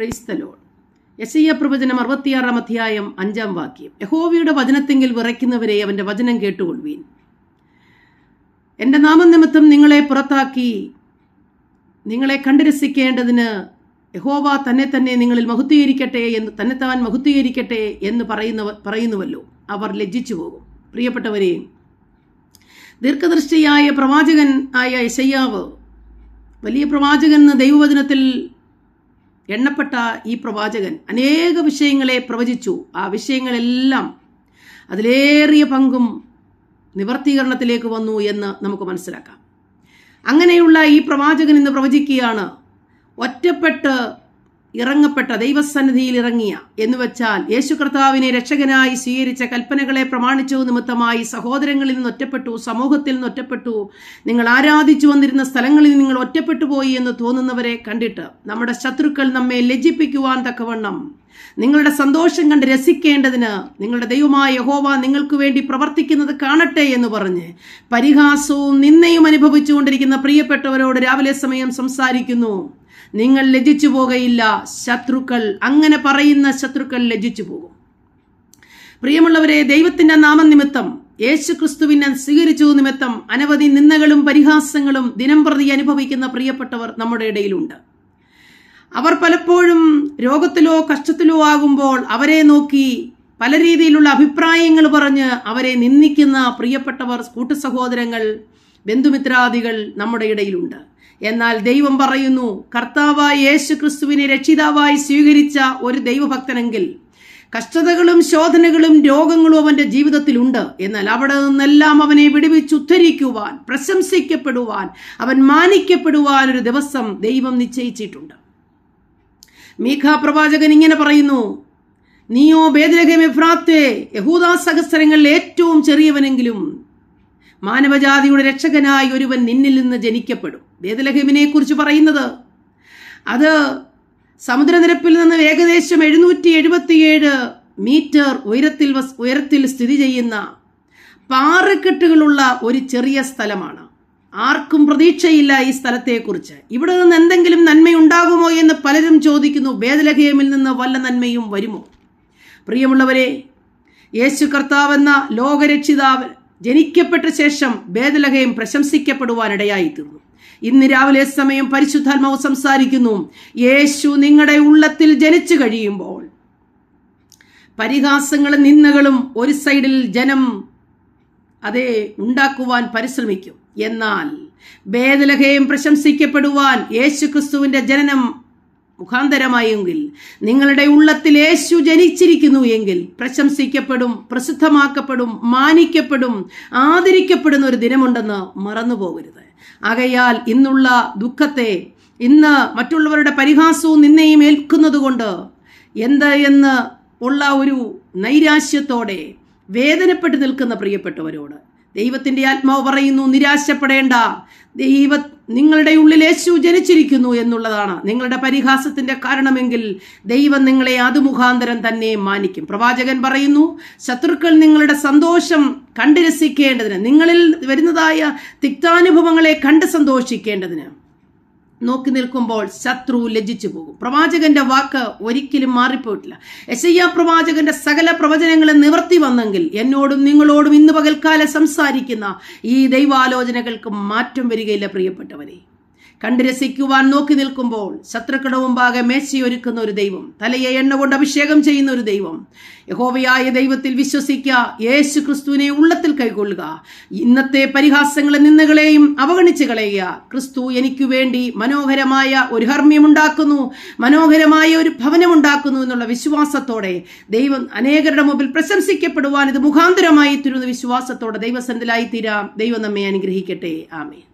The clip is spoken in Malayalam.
ക്രൈസ്തലോൺ യശയ്യ പ്രവചനം അറുപത്തിയാറാം അധ്യായം അഞ്ചാം വാക്യം. യഹോവയുടെ വചനത്തെങ്കിൽ വിറയ്ക്കുന്നവരെ അവന്റെ വചനം കേട്ടുകൊള്ളുവീൻ. എന്റെ നാമനിമിത്തം നിങ്ങളെ പുറത്താക്കി നിങ്ങളെ കണ്ടുരസിക്കേണ്ടതിന് യഹോവ തന്നെ തന്നെ നിങ്ങളിൽ മഹുദ്ധീകരിക്കട്ടെ എന്ന് തന്നെത്താൻ മഹുദ്ധീകരിക്കട്ടെ എന്ന് പറയുന്നവർ പറയുന്നുവല്ലോ. അവർ ലജ്ജിച്ചു പോകും. പ്രിയപ്പെട്ടവരെ ദീർഘദൃഷ്ടിയായ പ്രവാചകൻ ആയ യശയ്യാവ് വലിയ പ്രവാചകൻ എന്ന ദൈവവചനത്തിൽ എണ്ണപ്പെട്ട ഈ പ്രവാചകൻ അനേക വിഷയങ്ങളെ പ്രവചിച്ചു. ആ വിഷയങ്ങളെല്ലാം അതിലേറിയ പങ്കും നിവർത്തീകരണത്തിലേക്ക് വന്നു എന്ന് നമുക്ക് മനസ്സിലാക്കാം. അങ്ങനെയുള്ള ഈ പ്രവാചകൻ ഇന്ന് പ്രവചിക്കുകയാണ് ഒറ്റപ്പെട്ട് ഇറങ്ങപ്പെട്ട ദൈവസന്നിധിയിൽ ഇറങ്ങിയ എന്ന് വെച്ചാൽ യേശു കർത്താവിനെ രക്ഷകനായി സ്വീകരിച്ച കൽപ്പനകളെ പ്രമാണിച്ചു നിമിത്തമായി സഹോദരങ്ങളിൽ നിന്ന് ഒറ്റപ്പെട്ടു സമൂഹത്തിൽ നിന്ന് ഒറ്റപ്പെട്ടു. നിങ്ങൾ ആരാധിച്ചു വന്നിരുന്ന സ്ഥലങ്ങളിൽ നിങ്ങൾ ഒറ്റപ്പെട്ടു പോയി എന്ന് തോന്നുന്നവരെ കണ്ടിട്ട് നമ്മുടെ ശത്രുക്കൾ നമ്മെ ലജ്ജിപ്പിക്കുവാൻ തക്കവണ്ണം. നിങ്ങളുടെ സന്തോഷം കണ്ട് രസിക്കേണ്ടതിന് നിങ്ങളുടെ ദൈവമായ യഹോവ നിങ്ങൾക്ക് വേണ്ടി പ്രവർത്തിക്കുന്നത് കാണട്ടെ എന്ന് പറഞ്ഞ് പരിഹാസവും നിന്നയും അനുഭവിച്ചുകൊണ്ടിരിക്കുന്ന പ്രിയപ്പെട്ടവരോട് രാവിലെ സമയം സംസാരിക്കുന്നു. നിങ്ങൾ ലജിച്ചു പോകയില്ല ശത്രുക്കൾ അങ്ങനെ പറയുന്ന ശത്രുക്കൾ ലജിച്ചു പോകും. പ്രിയമുള്ളവരെ ദൈവത്തിന്റെ നാമനിമിത്തം യേശു ക്രിസ്തുവിനെ സ്വീകരിച്ചു നിമിത്തം അനവധി നിന്ദകളും പരിഹാസങ്ങളും ദിനം പ്രതി അനുഭവിക്കുന്ന പ്രിയപ്പെട്ടവർ നമ്മുടെ ഇടയിലുണ്ട്. അവർ പലപ്പോഴും രോഗത്തിലോ കഷ്ടത്തിലോ ആകുമ്പോൾ അവരെ നോക്കി പല രീതിയിലുള്ള അഭിപ്രായങ്ങൾ പറഞ്ഞ് അവരെ നിന്ദിക്കുന്ന പ്രിയപ്പെട്ടവർ കൂട്ടുസഹോദരങ്ങൾ ബന്ധുമിത്രാദികൾ നമ്മുടെ ഇടയിലുണ്ട്. എന്നാൽ ദൈവം പറയുന്നു കർത്താവായ യേശു ക്രിസ്തുവിനെ രക്ഷിതാവായി സ്വീകരിച്ച ഒരു ദൈവഭക്തനെങ്കിൽ കഷ്ടതകളും ശോധനകളും രോഗങ്ങളും അവന്റെ ജീവിതത്തിലുണ്ട്. എന്നാൽ അവിടെ നിന്നെല്ലാം അവനെ വിടുവിച്ച് ഉദ്ധരിക്കുവാൻ പ്രശംസിക്കപ്പെടുവാൻ അവൻ മാനിക്കപ്പെടുവാൻ ഒരു ദിവസം ദൈവം നിശ്ചയിച്ചിട്ടുണ്ട്. മീഖ പ്രവാചകൻ ഇങ്ങനെ പറയുന്നു നീയോ ബേദലഹം എഫ്രാത്തെ യഹൂദാ സഹസ്രങ്ങളിൽ ഏറ്റവും ചെറിയവനെങ്കിലും മാനവജാതിയുടെ രക്ഷകനായി ഒരുവൻ നിന്നിൽ നിന്ന് ജനിക്കപ്പെടും. വേദലഹിമിനെ കുറിച്ച് പറയുന്നത് അത് സമുദ്രനിരപ്പിൽ നിന്ന് ഏകദേശം എഴുന്നൂറ്റി എഴുപത്തിയേഴ് മീറ്റർ ഉയരത്തിൽ ഉയരത്തിൽ സ്ഥിതി ചെയ്യുന്ന പാറക്കെട്ടുകളുള്ള ഒരു ചെറിയ സ്ഥലമാണ്. ആർക്കും പ്രതീക്ഷയില്ല ഈ സ്ഥലത്തെക്കുറിച്ച്. ഇവിടെ നിന്ന് എന്തെങ്കിലും നന്മയുണ്ടാകുമോ എന്ന് പലരും ചോദിക്കുന്നു വേദലഹേമിൽ നിന്ന് വല്ല നന്മയും വരുമോ? പ്രിയമുള്ളവരെ യേശു കർത്താവെന്ന ലോകരക്ഷിതാവ് ജനിക്കപ്പെട്ട ശേഷം ഭേദലഹയും പ്രശംസിക്കപ്പെടുവാനിടയായി തീർന്നു ഇന്ന് രാവിലെ സമയം പരിശുദ്ധാത്മാവ് സംസാരിക്കുന്നു യേശു നിങ്ങളുടെ ഉള്ളത്തിൽ ജനിച്ചു കഴിയുമ്പോൾ. പരിഹാസങ്ങളും നിന്ദകളും ഒരു സൈഡിൽ ജനം അതെ ഉണ്ടാക്കുവാൻ പരിശ്രമിക്കും. എന്നാൽ ഭേദലഹയും പ്രശംസിക്കപ്പെടുവാൻ യേശു ക്രിസ്തുവിന്റെ ജനനം മുഖാന്തരമായെങ്കിൽ നിങ്ങളുടെ ഉള്ളത്തിൽ യേശു ജനിച്ചിരിക്കുന്നു എങ്കിൽ പ്രശംസിക്കപ്പെടും പ്രസിദ്ധമാക്കപ്പെടും മാനിക്കപ്പെടും ആദരിക്കപ്പെടുന്ന ഒരു ദിനമുണ്ടെന്ന് മറന്നു പോകരുത് ആകയാൽ ഇന്നുള്ള ദുഃഖത്തെ ഇന്ന് മറ്റുള്ളവരുടെ പരിഹാസവും നിന്നെയും ഏൽക്കുന്നത് കൊണ്ട് എന്ത് എന്ന് ഉള്ള ഒരു നൈരാശ്യത്തോടെ വേദനപ്പെട്ട് നിൽക്കുന്ന പ്രിയപ്പെട്ടവരോട് ദൈവത്തിന്റെ ആത്മാവ് പറയുന്നു നിരാശപ്പെടേണ്ട. ദൈവ നിങ്ങളുടെ ഉള്ളിൽ യേശു ജനിച്ചിരിക്കുന്നു എന്നുള്ളതാണ് നിങ്ങളുടെ പരിഹാസത്തിന്റെ കാരണമെങ്കിൽ ദൈവം നിങ്ങളെ അതുമുഖാന്തരം തന്നെ മാനിക്കും. പ്രവാചകൻ പറയുന്നു ശത്രുക്കൾ നിങ്ങളുടെ സന്തോഷം കണ്ട് രസിക്കേണ്ടതിന് നിങ്ങളിൽ വരുന്നതായ തിക്താനുഭവങ്ങളെ കണ്ട് സന്തോഷിക്കേണ്ടതിന്. നോക്കി നിൽക്കുമ്പോൾ ശത്രു ലജ്ജിച്ചു പോകും. പ്രവാചകന്റെ വാക്ക് ഒരിക്കലും മാറിപ്പോയിട്ടില്ല. യശയ്യ പ്രവാചകന്റെ സകല പ്രവചനങ്ങളെ നിവർത്തി വന്നെങ്കിൽ എന്നോടും നിങ്ങളോടും ഇന്ന് പകൽക്കാലം സംസാരിക്കുന്ന ഈ ദൈവാലോചനകൾക്ക് മാറ്റം വരികയില്ല പ്രിയപ്പെട്ടവരെ. കണ്ട് രസിക്കുവാൻ നോക്കി നിൽക്കുമ്പോൾ ശത്രുക്കളുടെ മുമ്പാകെ മേശയൊരുക്കുന്ന ഒരു ദൈവം തലയെ എണ്ണ കൊണ്ട് അഭിഷേകം ചെയ്യുന്ന ഒരു ദൈവം. യഹോവയായ ദൈവത്തിൽ വിശ്വസിക്കുക യേശു ക്രിസ്തുവിനെ ഉള്ളത്തിൽ കൈകൊള്ളുക ഇന്നത്തെ പരിഹാസങ്ങളെ നിന്നുകളെയും അവഗണിച്ച് കളയുക. ക്രിസ്തു എനിക്ക് വേണ്ടി മനോഹരമായ ഒരു ഹർമ്മ്യമുണ്ടാക്കുന്നു മനോഹരമായ ഒരു ഭവനമുണ്ടാക്കുന്നു എന്നുള്ള വിശ്വാസത്തോടെ ദൈവം അനേകരുടെ മുമ്പിൽ പ്രശംസിക്കപ്പെടുവാൻ ഇത് മുഖാന്തരമായി തീരുന്ന വിശ്വാസത്തോടെ ദൈവസന്നിലായി തീരാം ദൈവം നമ്മെ അനുഗ്രഹിക്കട്ടെ. ആമേ